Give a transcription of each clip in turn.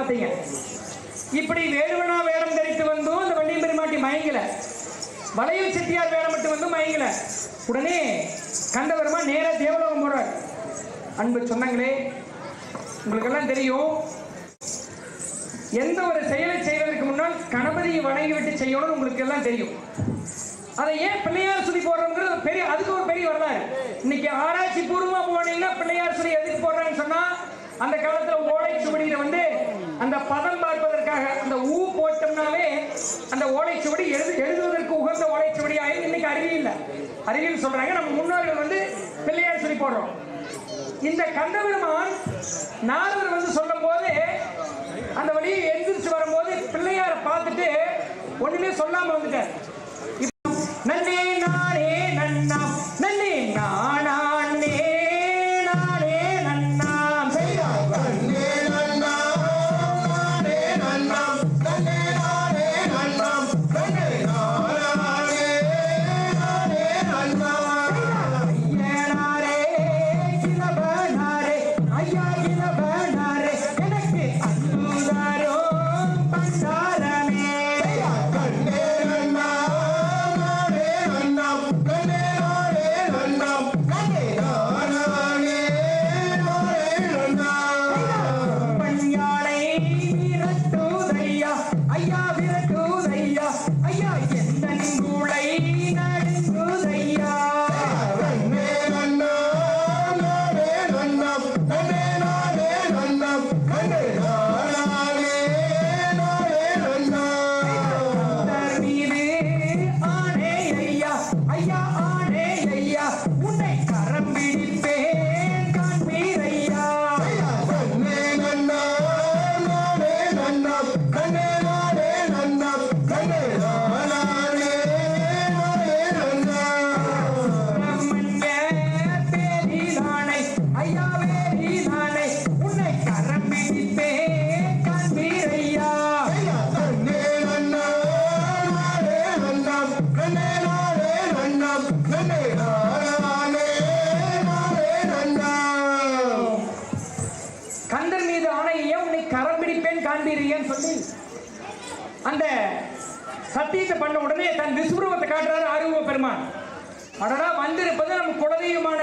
பார்த்தீங்க. இப்படி வேறுவனா வேடம் தரித்து வந்தும் அந்த வள்ளியம் பெருமாட்டி மயங்கல. வளையல் செட்டியார் வேடம் மட்டும் வந்து மயங்கல. உடனே கண்டவருமா நேராக தேவலோகம் போறார். அன்பு சொன்னங்களே உங்களுக்கெல்லாம் தெரியும் எந்த ஒரு செயலை செய்வதற்கு முன்னால் கணபதியை வணங்கி விட்டு செய்யணும்னு உங்களுக்கு எல்லாம் தெரியும். அதை ஏன் பிள்ளையார் சுதி போடுறோங்கிறது பெரிய அதுக்கு ஒரு பெரிய வரலாறு. இன்னைக்கு ஆராய்ச்சி பூர்வமாக போனீங்கன்னா பிள்ளையார் சுதி எதுக்கு போடுறேன்னு சொன்னா அந்த காலத்தில் ஓலை சுவடியில் வந்து அந்த பதம் பார்ப்பதற்காக அந்த ஊ போட்டோம்னாலே அந்த ஓலைச்சுவடி எழுது எழுதுவதற்கு உகந்த ஓலைச்சுவடி. ஓலைச்சுவடியாக இன்னைக்கு அறிவியல் அறிவியல் சொல்றாங்க. நம்ம முன்னோர்கள் வந்து பிள்ளையார் சொல்லி போடுறோம். இந்த கந்தபெருமான் நாரதர் வந்து சொல்லும் போது அந்த வழியை எந்திரிச்சு வரும்போது பிள்ளையாரை பார்த்துட்டு ஒண்ணுமே சொல்லாம வந்துட்டார். குழந்தையுமான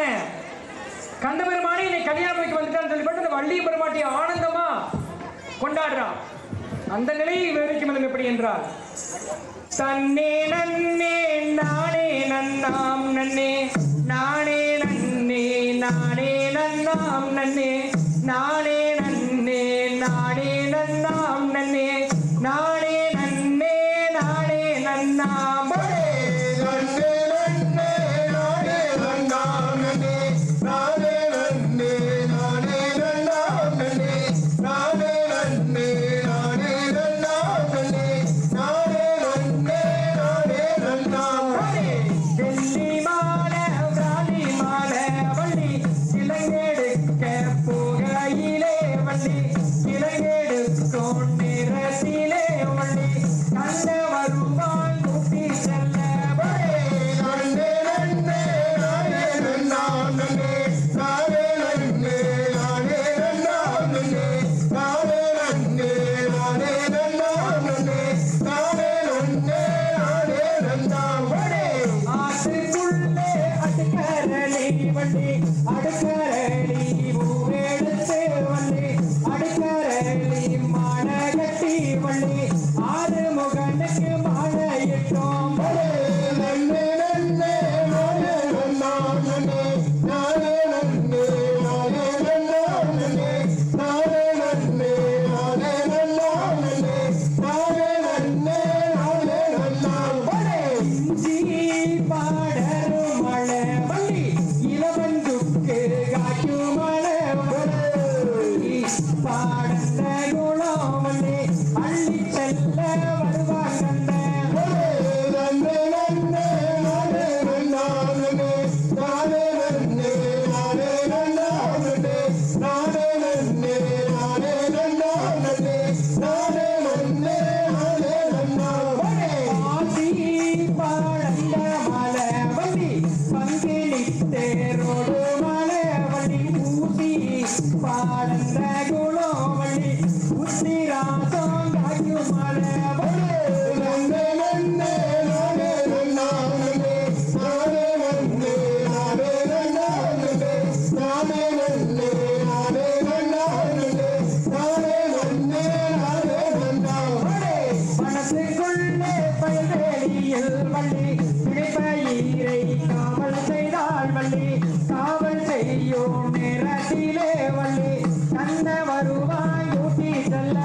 கந்த பெருமானே என்னை கன்னியாகுமரிக்கு வந்துட்டான்னு சொல்லிப்பட்டு அந்த வள்ளி பெருமாட்டியை ஆனந்தமா கொண்டாடுறான். அந்த நிலை வரைக்கும் அது எப்படி என்றால் தன்னே நன்னே நானே நன்னாம் நன்னே நானே நன்னே நானே நன்னாம் நன்னே நானே நன்னே நானே நன்னாம் நன்னே நான் வருவாய் ஊட்டி செல்ல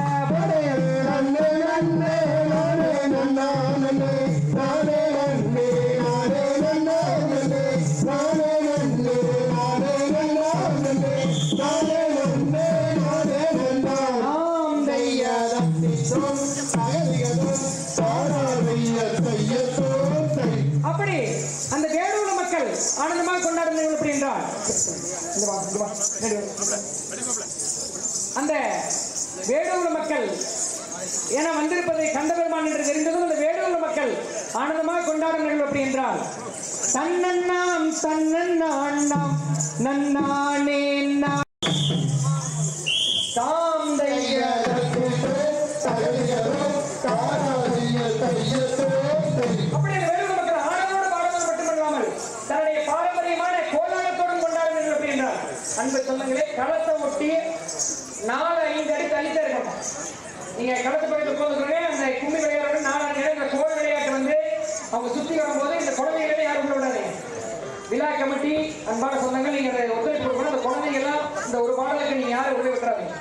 என வந்திருப்பதை கண்டபெருமான் என்று தெரிந்ததும் அந்த வேடுள்ள மக்கள் ஆனந்தமாக கொண்டாடுங்கள் அப்படி என்றால் தன்னண்ணாம் தன்னண்ணாண்டாம் நன்னானே ஒட்டி நான் களத்துப்படையில் போதுக்குள்ளே அந்த கும்மி நாலாம் நேரம் இந்த கோட விளையாட்டு வந்து அவங்க சுற்றி வரும்போது இந்த குழந்தைகளே யாரும் உள்ள விடாதீங்க. விழா கமிட்டி அன்பான சொந்தங்கள் நீங்க ஒத்துழைப்பு கொடுக்கணும். அந்த குழந்தைங்கள்லாம் இந்த ஒரு பாடலுக்கு நீங்கள் யாரும் உள்ள விட்டுறாதீங்க.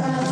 sana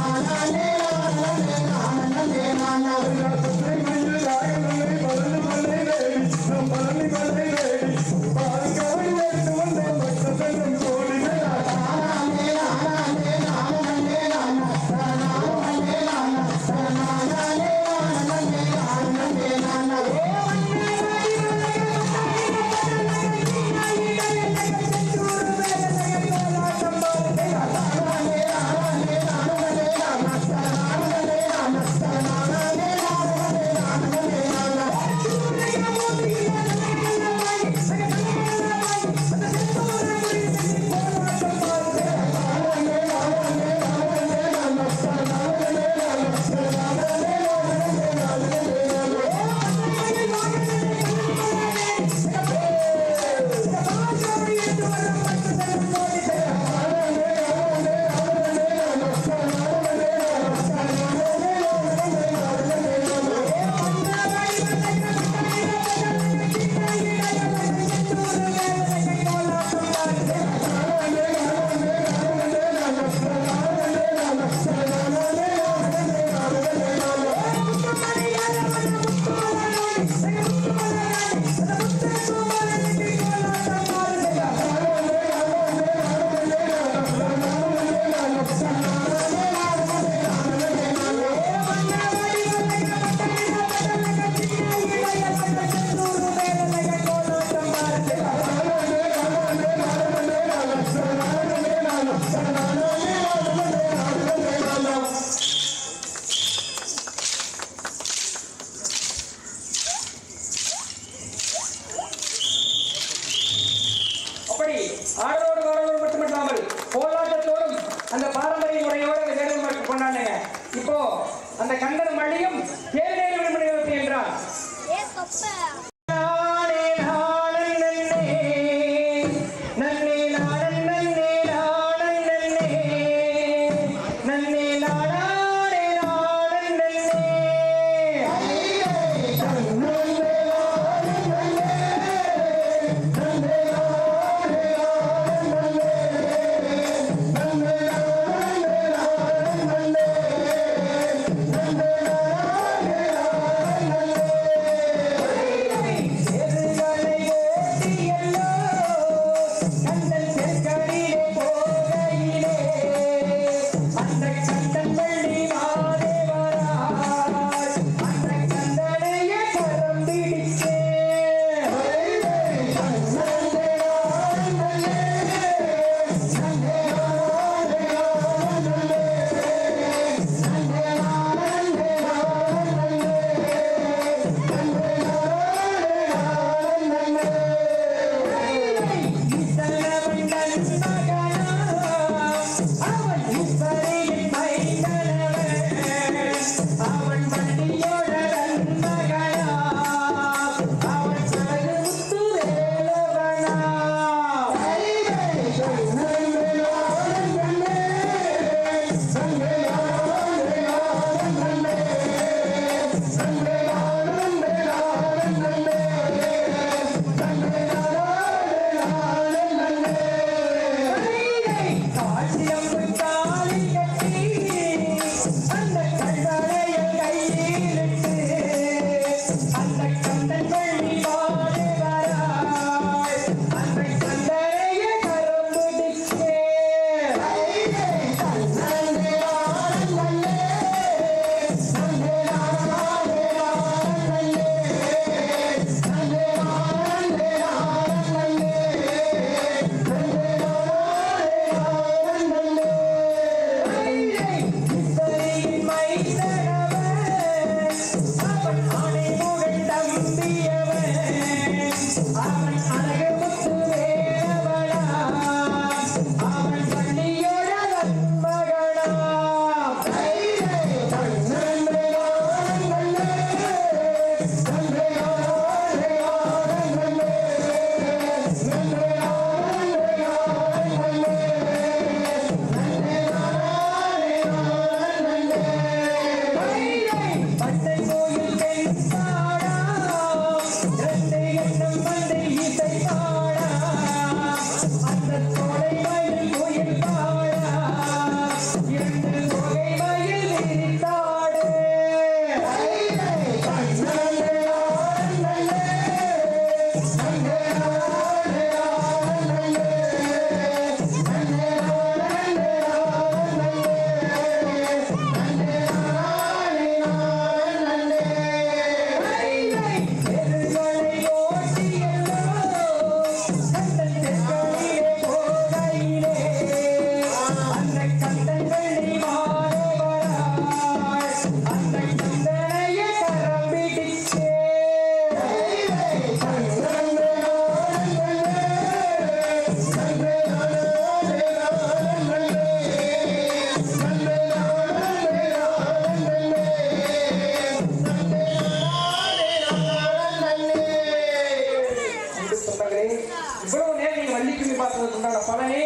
இவ்வளவு நேரம் பார்த்ததுக்கு உண்டான பலனே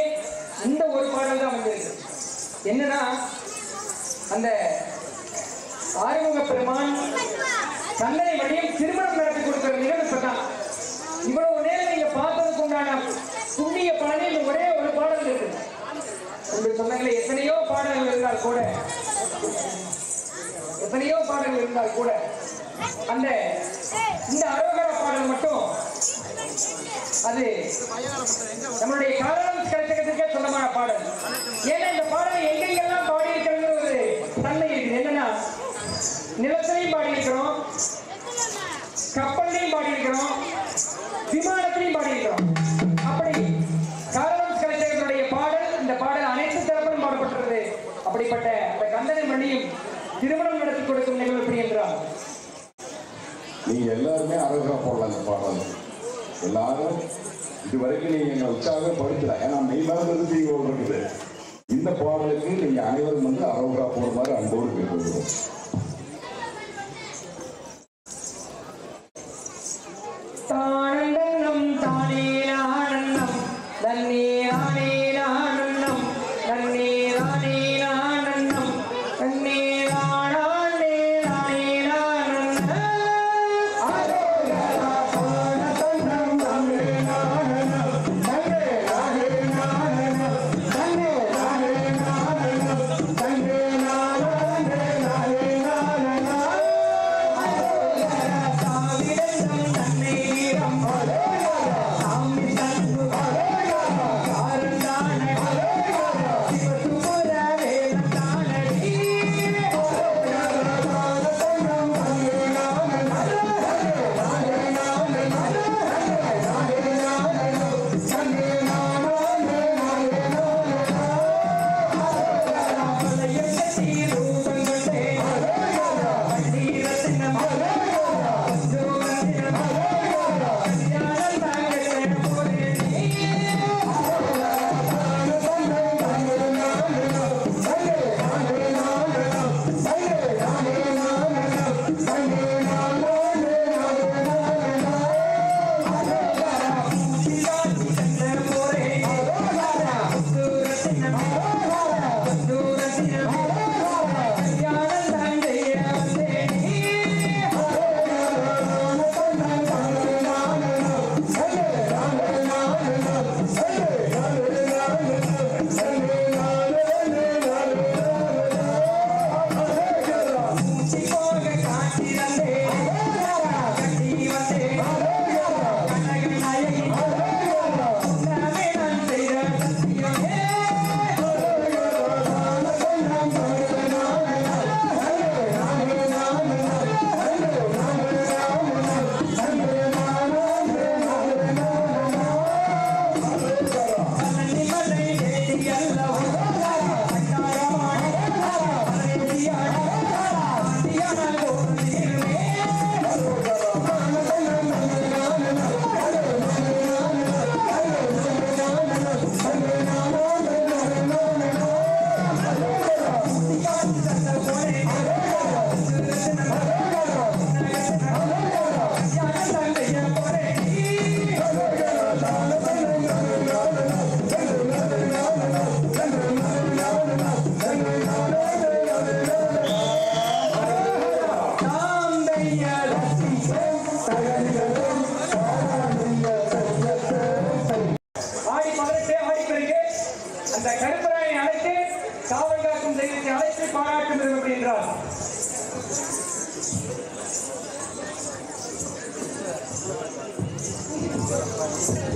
இந்த ஒரு பாடல் தான் வந்திருக்கு. என்னன்னா அந்த ஆறுமுக பெருமான் தந்தை வழியும் திருமணம் நடத்தி கொடுக்கிற நிகழ்வு இப்பதான் இவ்வளவு நேரம் நீங்க பார்த்ததுக்கு உண்டான புண்ணிய பலனே இந்த ஒரே ஒரு பாடல் இருக்கு. உங்களுக்கு சொந்தங்களே எத்தனையோ பாடல்கள் இருந்தால் கூட எத்தனையோ பாடல்கள் இருந்தால் கூட அந்த இந்த அரோகர பாடல் மட்டும் அது நம்மளுடைய காரணம் கிடைச்சதுக்கே சொந்தமான பாடல். ஏன்னா இந்த பாடலை எங்கெங்கெல்லாம் பாடி இருக்கிறது ஒரு தன்மை இருக்குது என்னன்னா நிலத்திலையும் பாடி இருக்கிறோம் கப்பல்லையும் பாடி இருக்கிறோம் விமானத்திலையும் பாடி இருக்கிறோம் அப்படி காரணம் கிடைச்சவர்களுடைய பாடல் இந்த பாடல் அனைத்து தரப்பிலும் பாடப்பட்டுள்ளது அப்படிப்பட்ட அந்த கந்தனை மணியும் திருமணம் நடத்தி கொடுக்கும் நிகழ்வு எப்படி என்றால் நீங்க எல்லாருமே அழகா போடலாம் இந்த பாடல். எல்லாரும் இதுவரைக்கும் நீங்க எங்களை உற்சாகப்படுத்தல. ஏன்னா மெய்மறந்தது தீவோடு இருக்குது இந்த பாடலுக்கு நீங்க அனைவரும் வந்து அழகா போடுமாறு அன்போடு கேட்டுக்கிறோம்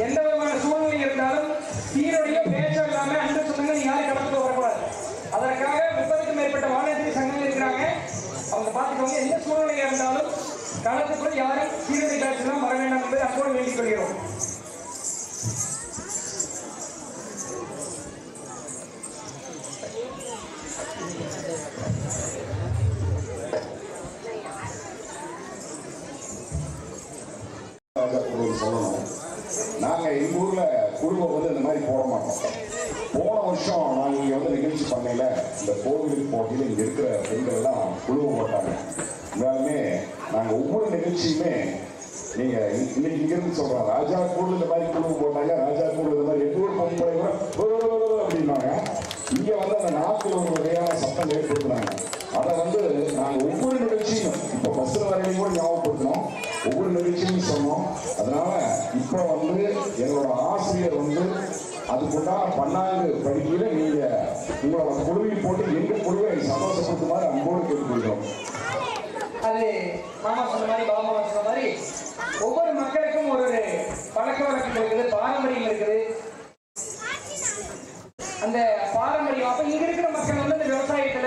எந்த விதமான சூழ்நிலை இருந்தாலும் சீருடைய பேச்சம் இல்லாம அந்த சொல்லுங்க யாரும் கடத்துல வரக்கூடாது. அதற்காக முப்பதுக்கும் மேற்பட்ட வானத்தில் சங்கங்கள் இருக்கிறாங்க. அவங்க பார்த்துக்கோங்க எந்த சூழ்நிலையா இருந்தாலும் களத்துக்குள்ள யாரும் சீருடை பேச்செல்லாம் வர வேண்டாம் என்பதை அப்போது வேண்டிக் கொள்கிறோம். இன்னைக்கு இங்க ராஜா கூட இந்த மாதிரி குழுவு போட்டாங்க. ராஜா கூட இந்த மாதிரி எட்டு ஊர் பொம்பளை அப்படின்னாங்க. இங்க வந்து அந்த நாட்டில் ஒரு வகையான சத்தம் ஏற்படுத்தினாங்க அதை வந்து நாங்க ஒவ்வொரு நிகழ்ச்சியும் இப்போ பஸ்ல வரையும் கூட ஞாபகப்படுத்தினோம் ஒவ்வொரு நிகழ்ச்சியும் சொன்னோம். அதனால இப்போ வந்து எங்களோட ஆசிரியர் வந்து அதுக்குண்டான பன்னாங்கு படிக்கையில நீங்க உங்களோட குழுவில் போட்டு எங்க குழுவை சந்தோஷப்படுத்துமாறு அன்போடு கேட்டுக்கொள்கிறோம். அது மாமா சொன்ன மாதிரி பாபா சொன்ன மாதிரி ஒவ்வொரு ஒரு ஒரு பழக்க வழக்கம் இருக்குது பாரம்பரியம் இருக்குது. அந்த பாரம்பரியம் அப்ப இங்க இருக்கிற மக்கள் வந்து இந்த விவசாயத்துல